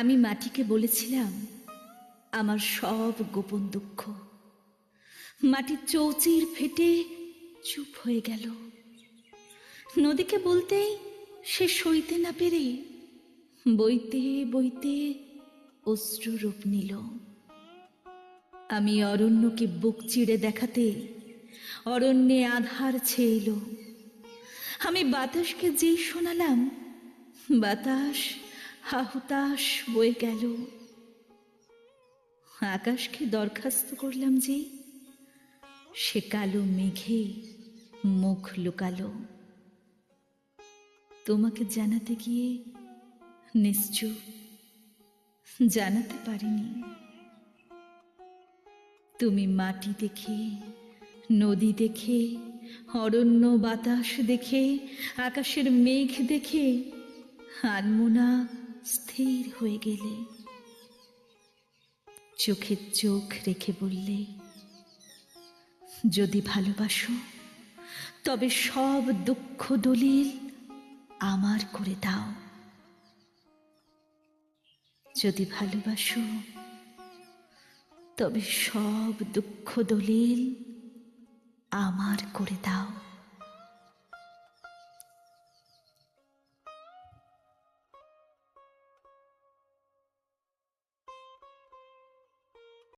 আমি মাটিকে বলেছিলাম, আমার সব গোপন দুঃখ। মাটির চৌচির ফেটে চুপ হয়ে গেল। নদীকে বলতেই সে সইতে না পেরে বইতে বইতে অশ্রু রূপ নিল। আমি অরণ্যকে বুক চিড়ে দেখাতে অরণ্যে আধার ছেয়ে এলো আমি বাতাসকে যেই শোনালাম, বাতাস হাহুতাস বয়ে গেল। আকাশকে দরখাস্ত করলাম যে সে কালো মেঘে মুখ লুকালো। তোমাকে জানাতে গিয়ে নিশ্চুপ জানাতে পারিনি। তুমি মাটি দেখে, নদী দেখে, অরণ্য বাতাস দেখে, আকাশের মেঘ দেখে, আনমোনা স্থির হয়ে গেলে চোখে চোখ রেখে বললে, যদি ভালোবাসো, তবে সব দুঃখ দলিল আমার করে দাও। যদি ভালোবাসো, তবে সব দুঃখ দলিল আমার করে দাও।